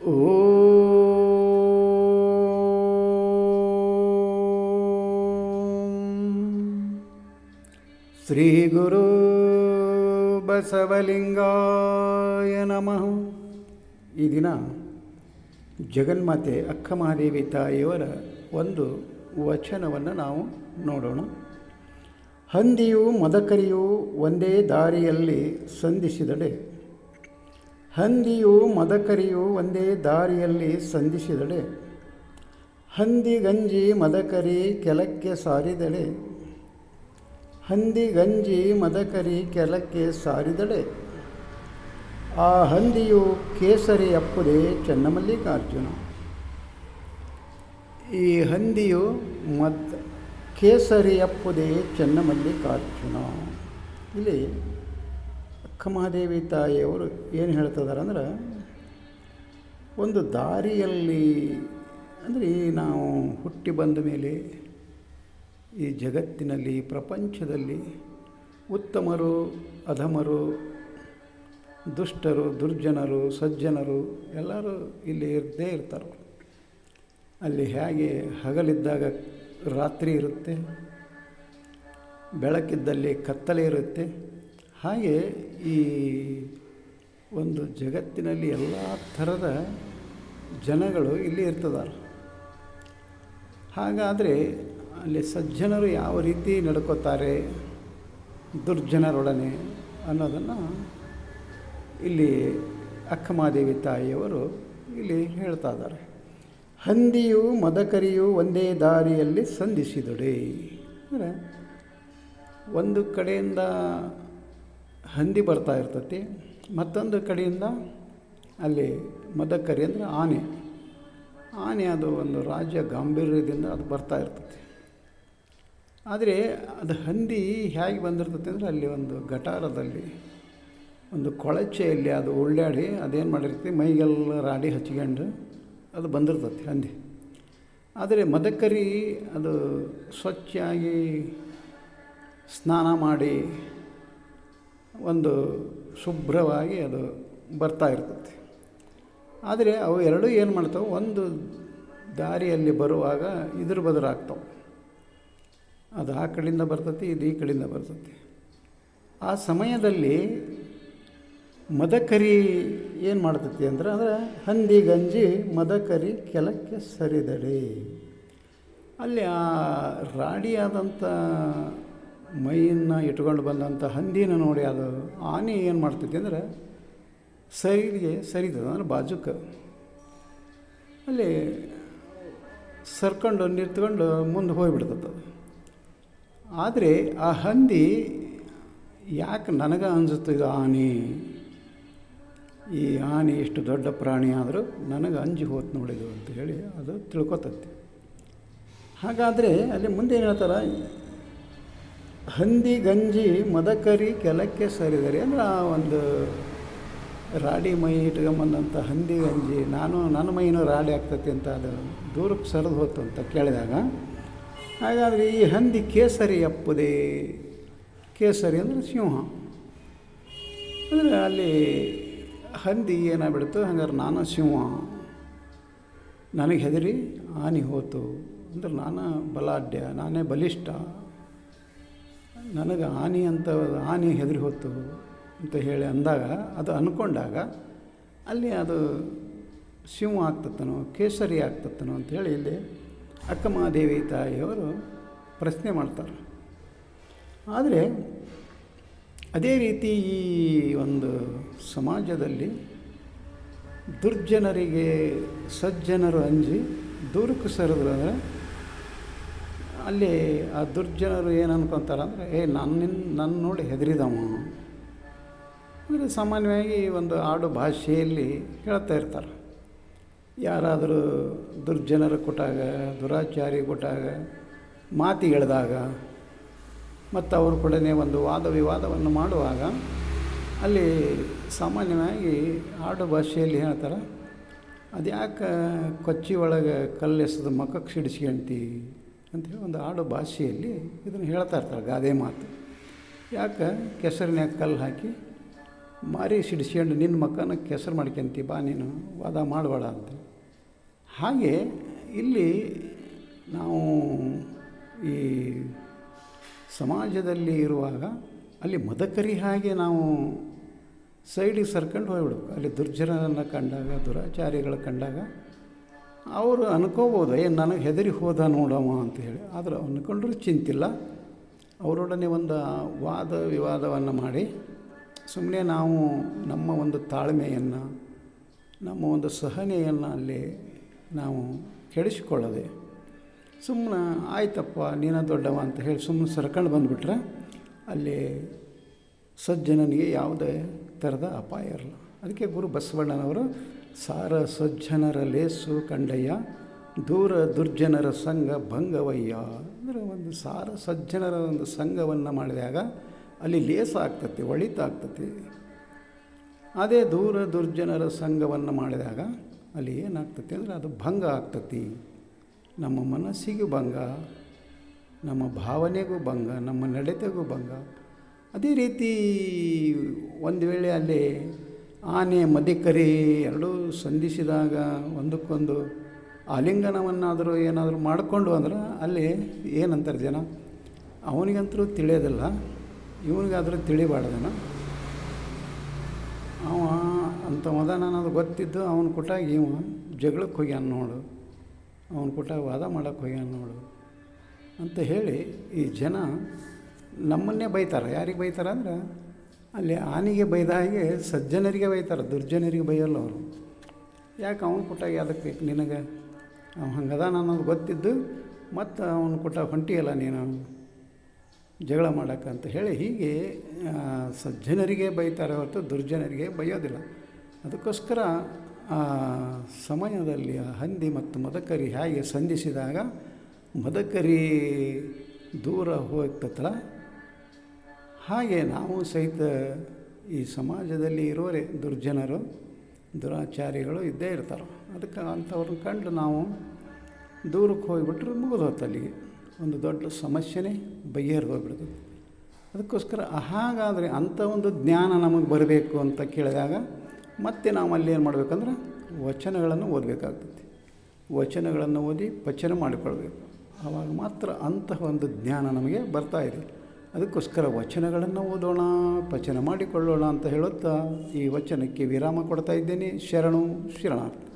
ಶ್ರೀ ಗುರು ಬಸವಲಿಂಗಾಯ ನಮಃ ಈ ದಿನ ಜಗನ್ಮಾತೆ ಅಕ್ಕ ಮಹಾದೇವಿ ತಾಯಿಯವರ ಒಂದು ವಚನವನ್ನು ನಾವು ನೋಡೋಣ. ಹಂದಿಯು ಮದಕರಿಯು ಒಂದೇ ದಾರಿಯಲ್ಲಿ ಸಂಧಿಸಿದಡೆ. ಹಂದಿಯು ಮದಕರಿಯು ಒಂದೇ ದಾರಿಯಲ್ಲಿ ಸಂಧಿಸಿದಳೆ. ಹಂದಿ ಗಂಜಿ ಮದಕರಿ ಕೆಲಕ್ಕೆ ಸಾರಿದಳೆ. ಹಂದಿ ಗಂಜಿ ಮದಕರಿ ಕೆಲಕ್ಕೆ ಸಾರಿದಳೆ. ಆ ಹಂದಿಯು ಕೇಸರಿ ಅಪ್ಪುದೆ ಚೆನ್ನಮಲ್ಲಿಕಾರ್ಜುನ. ಈ ಹಂದಿಯು ಮದ್ ಕೇಸರಿ ಅಪ್ಪುದೆ ಚೆನ್ನಮಲ್ಲಿಕಾರ್ಜುನ. ಇಲ್ಲಿ ಅಕ್ಕಮಹಾದೇವಿ ತಾಯಿಯವರು ಏನು ಹೇಳ್ತಿದ್ದಾರೆ ಅಂದ್ರೆ, ಒಂದು ದಾರಿಯಲ್ಲಿ, ಅಂದರೆ ಈ ನಾವು ಹುಟ್ಟಿ ಬಂದ ಮೇಲೆ ಈ ಜಗತ್ತಿನಲ್ಲಿ ಪ್ರಪಂಚದಲ್ಲಿ ಉತ್ತಮರು, ಅಧಮರು, ದುಷ್ಟರು, ದುರ್ಜನರು, ಸಜ್ಜನರು ಎಲ್ಲರೂ ಇಲ್ಲಿ ಇರದೇ ಇರ್ತಾರೆ. ಅಲ್ಲಿ ಹೇಗೆ ಹಗಲಿದ್ದಾಗ ರಾತ್ರಿ ಇರುತ್ತೆ, ಬೆಳಕಿದ್ದಲ್ಲಿ ಕತ್ತಲೆ ಇರುತ್ತೆ ಹಾಗೆ ಈ ಒಂದು ಜಗತ್ತಿನಲ್ಲಿ ಎಲ್ಲ ಥರದ ಜನಗಳು ಇಲ್ಲಿ ಇರ್ತದಾರೆ. ಹಾಗಾದರೆ ಅಲ್ಲಿ ಸಜ್ಜನರು ಯಾವ ರೀತಿ ನಡ್ಕೋತಾರೆ, ದುರ್ಜನರೊಡನೆ ಅನ್ನೋದನ್ನು ಇಲ್ಲಿ ಅಕ್ಕಮಾದೇವಿ ತಾಯಿಯವರು ಇಲ್ಲಿ ಹೇಳ್ತಾ ಇದ್ದಾರೆ. ಹಂದಿಯು ಮದಕರಿಯು ಒಂದೇ ದಾರಿಯಲ್ಲಿ ಸಂಧಿಸಿದೊಡೆ. ಅಂದರೆ ಒಂದು ಕಡೆಯಿಂದ ಹಂದಿ ಬರ್ತಾ ಇರ್ತತಿ. ಮತ್ತೊಂದು ಕಡೆಯಿಂದ ಅಲ್ಲಿ ಮದಕರಿ ಅಂದರೆ ಆನೆ. ಆನೆ ಅದು ಒಂದು ರಾಜ್ಯ ಗಾಂಭೀರ್ಯದಿಂದ ಅದು ಬರ್ತಾ ಇರ್ತತಿ. ಆದರೆ ಅದು ಹಂದಿ ಹೇಗೆ ಬಂದಿರ್ತತಿ ಅಂದರೆ ಅಲ್ಲಿ ಒಂದು ಗಟಾರದಲ್ಲಿ, ಒಂದು ಕೊಳಚೆಯಲ್ಲಿ ಅದು ಉಳ್ಳಾಡಿ ಅದೇನು ಮಾಡಿರ್ತೈತಿ, ಮೈಗೆಲ್ಲ ರಾಡಿ ಹಚ್ಕೊಂಡು ಅದು ಬಂದಿರ್ತತಿ ಹಂದಿ. ಆದರೆ ಮದಕರಿ ಅದು ಸ್ವಚ್ಛಾಗಿ ಸ್ನಾನ ಮಾಡಿ ಒಂದು ಶುಭ್ರವಾಗಿ ಅದು ಬರ್ತಾ ಇರ್ತದೆ. ಆದರೆ ಅವು ಎರಡೂ ಏನು ಮಾಡ್ತಾವೆ? ಒಂದು ದಾರಿಯಲ್ಲಿ ಬರುವಾಗ ಇದ್ರ ಬದಲಾಗ್ತಾವೆ. ಅದು ಆ ಕಡೆಯಿಂದ ಬರ್ತತಿ ಇದು ಈ ಕಡೆಯಿಂದ ಬರ್ತತಿ ಆ ಸಮಯದಲ್ಲಿ ಮದಕರಿ ಏನು ಮಾಡ್ತತಿ ಅಂದ್ರೆ, ಅಂದರೆ ಹಂದಿ ಗಂಜಿ ಮದಕರಿ ಕೆಲಕ್ಕೆ ಸರಿದಡಿ. ಅಲ್ಲಿ ಆ ರಾಡಿಯಾದಂಥ ಮೈಯನ್ನು ಇಟ್ಕೊಂಡು ಬಂದಂಥ ಹಂದಿನ ನೋಡಿ ಅದು ಆನೆ ಏನು ಮಾಡ್ತೈತಿ ಅಂದರೆ ಸರಿಗೆ ಸರಿತದೆ, ಅಂದ್ರೆ ಬಾಜುಕ. ಅಲ್ಲಿ ಸರ್ಕೊಂಡು ನಿಂತ್ಕೊಂಡು ಮುಂದೆ ಹೋಗಿಬಿಡ್ತದೆ ಆದರೆ ಆ ಹಂದಿ ಯಾಕೆ ನನಗೆ ಅನಿಸುತ್ತೆ ಇದು ಆನೆ? ಈ ಆನೆ ಎಷ್ಟು ದೊಡ್ಡ ಪ್ರಾಣಿ ಆದರೂ ನನಗೆ ಅಂಜಿ ಹೋತು ನೋಡಿದು ಅಂತ ಹೇಳಿ ಅದು ತಿಳ್ಕೊತತ್ತೆ ಹಾಗಾದರೆ ಅಲ್ಲಿ ಮುಂದೆ ಏನು ಹೇಳ್ತಾರೆ ಹಂದಿ ಗಂಜಿ ಮದಕರಿ ಕೆಲಕ್ಕೆ ಸರಿದರೆ ಅಂದರೆ ಆ ಒಂದು ರಾಡಿ ಮೈ ಇಟ್ಕೊಂಬಂದಂಥ ಹಂದಿ ಗಂಜಿ, ನಾನು ನನ್ನ ಮೈನೂ ರಾಡಿ ಆಗ್ತೈತಿ ಅಂತ ಅದು ದೂರಕ್ಕೆ ಸರಿದು ಹೋತು ಅಂತ ಕೇಳಿದಾಗ, ಹಾಗಾದರೆ ಈ ಹಂದಿ ಕೇಸರಿ ಅಪ್ಪುದೇ ಕೇಸರಿ ಅಂದರೆ ಸಿಂಹ. ಅಂದರೆ ಅಲ್ಲಿ ಹಂದಿ ಏನಾಗ್ಬಿಡ್ತು? ಹಂಗಾರೆ ನಾನು ಸಿಂಹ. ನನಗೆ ಹೆದರಿ ಆನೆ ಹೋತು ಅಂದ್ರೆ ನಾನು ಬಲಾಢ್ಯ, ನಾನೇ ಬಲಿಷ್ಠ. ನನಗೆ ಆನೆ ಅಂತ ಆನೆ ಹೆದರಿ ಹೊತ್ತು ಅಂತ ಹೇಳಿ ಅಂದಾಗ, ಅದು ಅಂದ್ಕೊಂಡಾಗ ಅಲ್ಲಿ ಅದು ಸಿಂಹ ಆಗ್ತತ್ತನೋ, ಕೇಸರಿ ಆಗ್ತತ್ತನೋ ಅಂಥೇಳಿ ಇಲ್ಲಿ ಅಕ್ಕಮಹಾದೇವಿ ತಾಯಿಯವರು ಪ್ರಶ್ನೆ ಮಾಡ್ತಾರೆ. ಆದರೆ ಅದೇ ರೀತಿ ಈ ಒಂದು ಸಮಾಜದಲ್ಲಿ ದುರ್ಜನರಿಗೆ ಸಜ್ಜನರು ಅಂಜಿ ದೂರಕ್ಕೆ ಸರಿದ್ರೆ ಅಲ್ಲಿ ಆ ದುರ್ಜನರು ಏನು ಅನ್ಕೊತಾರೆ ಅಂದರೆ, ಏ ನನ್ನಿಂದ ನನ್ನ ನೋಡಿ ಹೆದರಿದವ. ಅಂದರೆ ಸಾಮಾನ್ಯವಾಗಿ ಒಂದು ಆಡು ಭಾಷೆಯಲ್ಲಿ ಹೇಳ್ತಾ ಇರ್ತಾರೆ. ಯಾರಾದರೂ ದುರ್ಜನರು ಕೊಟ್ಟಾಗ, ದುರಾಚಾರಿ ಕೊಟ್ಟಾಗ, ಮಾತಿ ಎಳೆದಾಗ ಮತ್ತು ಅವ್ರ ಕೂಡನೇ ಒಂದು ವಾದ ವಿವಾದವನ್ನು ಮಾಡುವಾಗ, ಅಲ್ಲಿ ಸಾಮಾನ್ಯವಾಗಿ ಆಡು ಭಾಷೆಯಲ್ಲಿ ಹೇಳ್ತಾರೆ ಅದು ಯಾಕೆ ಕೊಚ್ಚಿ ಒಳಗೆ ಕಲ್ಲೆಸೆದು ಮಖಕ್ಕೆ ಸಿಡಿಸ್ಕೊಂತಿ? ಅಂಥೇಳಿ ಒಂದು ಆಡು ಭಾಷೆಯಲ್ಲಿ ಇದನ್ನು ಹೇಳ್ತಾ ಇರ್ತಾರೆ ಗಾದೆ ಮಾತು. ಯಾಕೆ? ಕೆಸರಿನ್ಯಾಗ ಕಲ್ಲು ಹಾಕಿ, ಮಾರಿ ಸಿಡಿಸ್ಕೊಂಡು ನಿನ್ನ ಮಕ್ಕನ ಕೆಸರು ಮಾಡ್ಕೊಂತಿ ಬಾ ನೀನು, ವಾದ ಮಾಡಬೇಡ ಅಂತ. ಹಾಗೆ ಇಲ್ಲಿ ನಾವು ಈ ಸಮಾಜದಲ್ಲಿ ಇರುವಾಗ ಅಲ್ಲಿ ಮದಕರಿ ಹಾಗೆ ನಾವು ಸೈಡಿಗೆ ಸರ್ಕೊಂಡು ಹೋಗ್ಬಿಡ್ಬೇಕು. ಅಲ್ಲಿ ದುರ್ಜನರನ್ನು ಕಂಡಾಗ, ದುರಾಚಾರಿಗಳು ಕಂಡಾಗ ಅವರು ಅನ್ಕೋಬೋದು ಏನು ನನಗೆ ಹೆದರಿ ಹೋದ ನೋಡಮ್ಮ ಅಂತ ಹೇಳಿ. ಆದ್ರೆ ಅಂದ್ಕೊಂಡ್ರೂ ಚಿಂತಿಲ್ಲ. ಅವರೊಡನೆ ಒಂದು ವಾದ ವಿವಾದವನ್ನು ಮಾಡಿ ಸುಮ್ಮನೆ ನಾವು ನಮ್ಮ ಒಂದು ತಾಳ್ಮೆಯನ್ನು, ನಮ್ಮ ಒಂದು ಸಹನೆಯನ್ನು ಅಲ್ಲಿ ನಾವು ಕೆಡಿಸಿಕೊಳ್ಳದೆ ಸುಮ್ಮನೆ ಆಯ್ತಪ್ಪ, ನೀನ ದೊಡ್ಡವ ಅಂತ ಹೇಳಿ ಸುಮ್ಮನೆ ಸರ್ಕೊಂಡು ಬಂದುಬಿಟ್ರೆ, ಅಲ್ಲಿ ಸಜ್ಜನನಿಗೆ ಯಾವುದೇ ಥರದ ಅಪಾಯ ಇರಲ್ಲ. ಅದಕ್ಕೆ ಗುರು ಬಸವಣ್ಣನವರು ಸಾರ ಸಜ್ಜನರ ಲೇಸು ಕಂಡಯ್ಯ, ದೂರ ದುರ್ಜನರ ಸಂಘ ಭಂಗವಯ್ಯ ಅಂದರೆ ಒಂದು ಸಾರ ಸಜ್ಜನರ ಒಂದು ಸಂಘವನ್ನು ಮಾಡಿದಾಗ ಅಲ್ಲಿ ಲೇಸ ಆಗ್ತತಿ, ಒಳಿತ ಆಗ್ತತಿ. ಅದೇ ದೂರ ದುರ್ಜನರ ಸಂಘವನ್ನು ಮಾಡಿದಾಗ ಅಲ್ಲಿ ಏನಾಗ್ತತಿ ಅಂದರೆ ಅದು ಭಂಗ ಆಗ್ತತಿ. ನಮ್ಮ ಮನಸ್ಸಿಗೂ ಭಂಗ, ನಮ್ಮ ಭಾವನೆಗೂ ಭಂಗ, ನಮ್ಮ ನಡತೆಗೂ ಭಂಗ. ಅದೇ ರೀತಿ ಒಂದು ವೇಳೆ ಅಲ್ಲಿ ಆನೆ ಮದಿಕರಿ ಎರಡೂ ಸಂಧಿಸಿದಾಗ ಒಂದಕ್ಕೊಂದು ಆಲಿಂಗನವನ್ನಾದರೂ ಏನಾದರೂ ಮಾಡಿಕೊಂಡು ಅಂದ್ರೆ ಅಲ್ಲಿ ಏನಂತಾರೆ ಜನ? ಅವನಿಗಂತರೂ ತಿಳಿಯೋದಿಲ್ಲ, ಇವನಿಗಾದರೂ ತಿಳಿಬಾರ್ದನ? ಅವ ಅಂತ ಮದ ಅನ್ನೋದು ಗೊತ್ತಿದ್ದು ಅವನ ಕೊಟ್ಟಾಗ ಇವ ಜಗಳಕ್ಕೆ ಹೋಗ್ಯಾನ ನೋಡು, ಅವನ ಕೊಟ್ಟಾಗ ವಾದ ಮಾಡೋಕ್ಕೆ ಹೋಗ್ಯಾನ ನೋಡು ಅಂತ ಹೇಳಿ ಈ ಜನ ನಮ್ಮನ್ನೇ ಬೈತಾರೆ. ಯಾರಿಗೆ ಬೈತಾರೆ ಅಂದ್ರೆ ಅಲ್ಲಿ ಆನೆಗೆ ಬೈದ ಹಾಗೆ ಸಜ್ಜನರಿಗೆ ಬೈತಾರೆ, ದುರ್ಜನರಿಗೆ ಬೈಯಲ್ಲ ಅವರು. ಯಾಕೆ ಅವನು ಕೊಟ್ಟಾಗ ಅದಕ್ಕೆ ಬೇಕು ನಿನಗೆ? ಅವ್ನು ಹಂಗದ ಅನ್ನೋದು ಗೊತ್ತಿದ್ದು, ಮತ್ತು ಅವನು ಕೊಟ್ಟ ಹೊಂಟಿಯಲ್ಲ ನೀನು ಜಗಳ ಮಾಡೋಕ್ಕೆ ಅಂತ ಹೇಳಿ ಹೀಗೆ ಸಜ್ಜನರಿಗೆ ಬೈತಾರೆ ಹೊರತು ದುರ್ಜನರಿಗೆ ಬೈಯೋದಿಲ್ಲ. ಅದಕ್ಕೋಸ್ಕರ, ಆ, ಸಮಯದಲ್ಲಿ ಆ ಹಂದಿ ಮತ್ತು ಮದಕರಿ ಹೇಗೆ ಸಂಧಿಸಿದಾಗ ಮದಕರಿ ದೂರ ಹೋಗ್ತತ್ತಲ್ಲ ಹಾಗೆ ನಾವು ಸಹಿತ ಈ ಸಮಾಜದಲ್ಲಿ ಇರೋರೆ ದುರ್ಜನರು, ದುರಾಚಾರಿಗಳು ಇದ್ದೇ ಇರ್ತಾರೆ. ಅದಕ್ಕೆ ಅಂಥವ್ರನ್ನ ಕಂಡು ನಾವು ದೂರಕ್ಕೆ ಹೋಗಿಬಿಟ್ರೆ ಮುಗಿದು ಹೋಯ್ತು ಅಲ್ಲಿಗೆ. ಒಂದು ದೊಡ್ಡ ಸಮಸ್ಯೆನೇ ಬಗೆಹರಿದು ಹೋಗ್ಬಿಡ್ತದೆ ಅದಕ್ಕೋಸ್ಕರ ಹಾಗಾದರೆ ಅಂಥ ಒಂದು ಜ್ಞಾನ ನಮಗೆ ಬರಬೇಕು ಅಂತ ಕೇಳಿದಾಗ ಮತ್ತೆ ನಾವು ಅಲ್ಲಿ ಏನು ಮಾಡಬೇಕಂದ್ರೆ ವಚನಗಳನ್ನು ಓದಬೇಕಾಗ್ತದೆ. ವಚನಗಳನ್ನು ಓದಿ ಪಚನ ಮಾಡಿಕೊಳ್ಬೇಕು. ಆವಾಗ ಮಾತ್ರ ಅಂತಹ ಒಂದು ಜ್ಞಾನ ನಮಗೆ ಬರ್ತಾ ಇದೆ. ಅದಕ್ಕೋಸ್ಕರ ವಚನಗಳನ್ನು ಓದೋಣ ಪಚನ ಮಾಡಿಕೊಳ್ಳೋಣ ಅಂತ ಹೇಳುತ್ತಾ ಈ ವಚನಕ್ಕೆ ವಿರಾಮ ಕೊಡ್ತಾ ಇದ್ದೇನೆ. ಶರಣು ಶರಣಾರ್ಥಿ